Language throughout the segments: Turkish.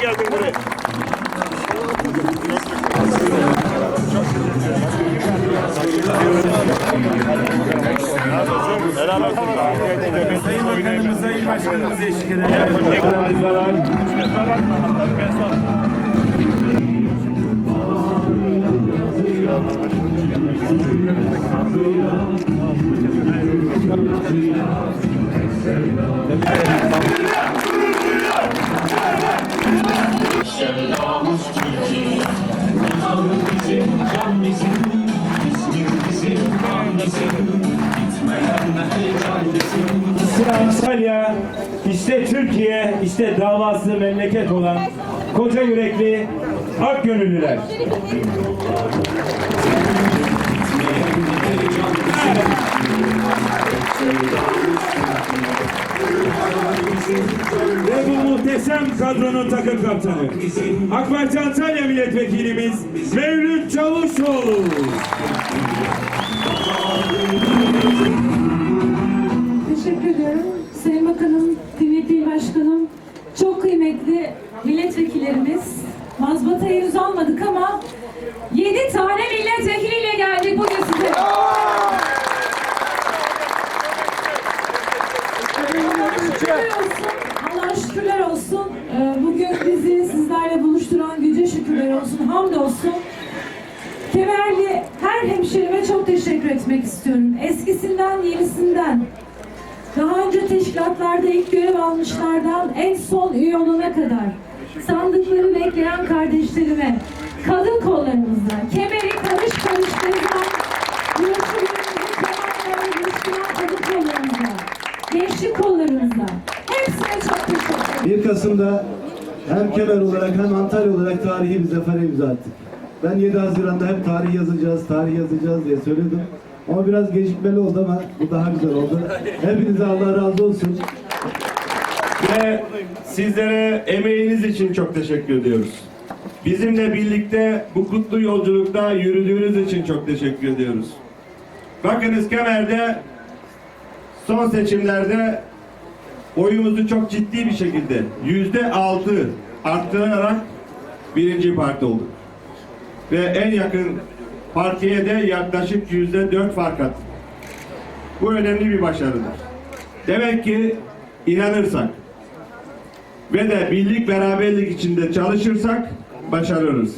geldin buraya? Helal olsun. Sayın Bakanımız, Sayın Başkanımız eşlik ederek. Sevdamız Türkiye Vatan bizim, can bizim İsmin bizim, kan bizim Bitmeyen heyecan bizim Antalya, işte Türkiye, işte davası memleket olan koca yürekli ak gönüllüler. Kadronun takım kaptanı. AK Parti Antalya Milletvekilimiz Mevlüt Çavuşoğlu. Teşekkür ediyorum. Sayın Bakanım, kıymetli başkanım, çok kıymetli milletvekillerimiz. Mazbata henüz almadık ama 7 tane milletvekiliyle geldik bugün size. Şükürler bizi sizlerle buluşturan güce şükürler olsun. Hamdolsun. Kemerli her hemşerime çok teşekkür etmek istiyorum. Eskisinden, yenisinden. Daha önce teşkilatlarda ilk görev almışlardan en son üye olana kadar. Sandıkları bekleyen kardeşlerime, kadın kollarımızda, kemeri karış karış gezen, yürüyüşlerimizi kemerlerle buluşturan kadın kollarımızda, gençlik kollarımızda. Hepsine çok teşekkür ederim. 1 Kasım'da hem Kemer olarak hem Antalya olarak tarihi bir zafere imza attık. Ben 7 Haziran'da hep tarih yazacağız, tarih yazacağız diye söyledim. Ama biraz gecikmeli oldu ama bu daha güzel oldu. Hepinize Allah razı olsun. Ve sizlere emeğiniz için çok teşekkür ediyoruz. Bizimle birlikte bu kutlu yolculukta yürüdüğünüz için çok teşekkür ediyoruz. Bakınız Kemer'de son seçimlerde oyumuzu çok ciddi bir şekilde yüzde altı arttırarak birinci parti olduk. Ve en yakın partiye de yaklaşık yüzde dört fark attık. Bu önemli bir başarıdır. Demek ki inanırsak ve de birlik beraberlik içinde çalışırsak başarırız.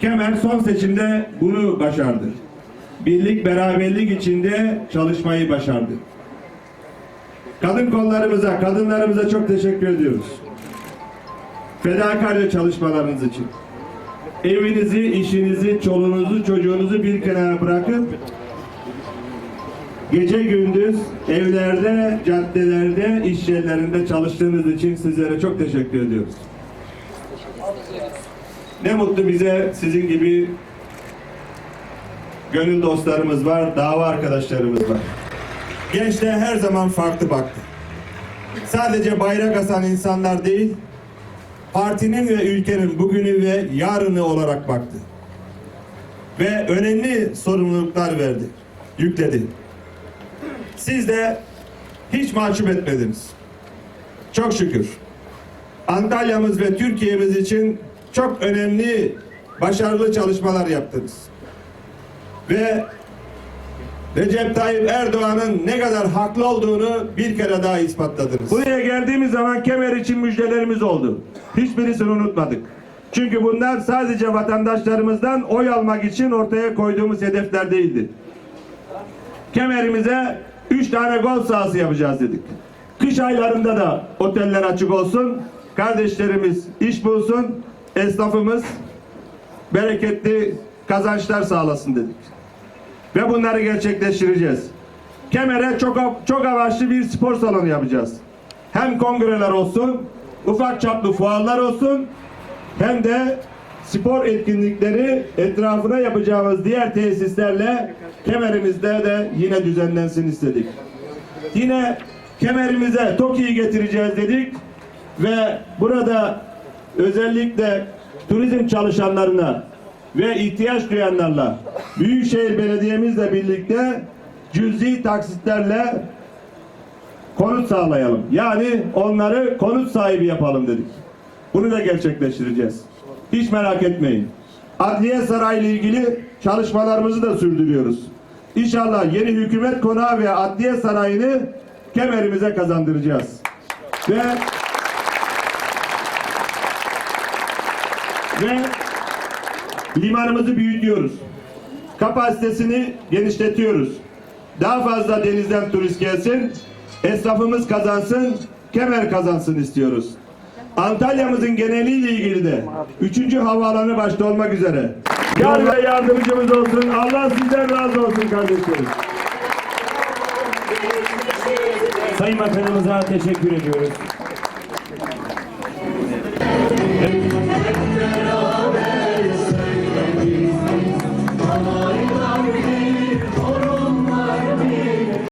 Kemer son seçimde bunu başardı. Birlik beraberlik içinde çalışmayı başardı. Kadın kollarımıza, kadınlarımıza çok teşekkür ediyoruz. Fedakarca çalışmalarınız için. Evinizi, işinizi, çoluğunuzu, çocuğunuzu bir kenara bırakıp gece gündüz evlerde, caddelerde, iş yerlerinde çalıştığınız için sizlere çok teşekkür ediyoruz. Ne mutlu bize sizin gibi gönül dostlarımız var, dava arkadaşlarımız var. Gençler her zaman farklı baktı. Sadece bayrak asan insanlar değil, partinin ve ülkenin bugünü ve yarını olarak baktı. Ve önemli sorumluluklar verdi, yükledi. Siz de hiç mahcup etmediniz. Çok şükür. Antalya'mız ve Türkiye'miz için çok önemli, başarılı çalışmalar yaptınız. Ve Recep Tayyip Erdoğan'ın ne kadar haklı olduğunu bir kere daha ispatladınız. Buraya geldiğimiz zaman Kemer için müjdelerimiz oldu. Hiçbirisini unutmadık. Çünkü bunlar sadece vatandaşlarımızdan oy almak için ortaya koyduğumuz hedefler değildi. Kemerimize 3 tane gol sahası yapacağız dedik. Kış aylarında da oteller açık olsun. Kardeşlerimiz iş bulsun. Esnafımız bereketli kazançlar sağlasın dedik. Ve bunları gerçekleştireceğiz. Kemer'e çok çok amaçlı bir spor salonu yapacağız. Hem kongreler olsun, ufak çaplı fuarlar olsun, hem de spor etkinlikleri etrafına yapacağımız diğer tesislerle kemerimizde de yine düzenlensin istedik. Yine kemerimize TOKİ'yi getireceğiz dedik ve burada özellikle turizm çalışanlarına ve ihtiyaç duyanlarla Büyükşehir Belediye'mizle birlikte cüzi taksitlerle konut sağlayalım. Yani onları konut sahibi yapalım dedik. Bunu da gerçekleştireceğiz. Hiç merak etmeyin. Adliye Sarayı ile ilgili çalışmalarımızı da sürdürüyoruz. İnşallah yeni hükümet konağı ve Adliye Sarayı'nı kemerimize kazandıracağız. Ve ve limanımızı büyütüyoruz. Kapasitesini genişletiyoruz. Daha fazla denizden turist gelsin, esnafımız kazansın, kemer kazansın istiyoruz. Antalya'mızın geneliyle ilgili de 3. havaalanı başta olmak üzere. Yar ve yardımcımız olsun. Allah sizden razı olsun kardeşlerim. Sayın Bakanımıza teşekkür ediyoruz.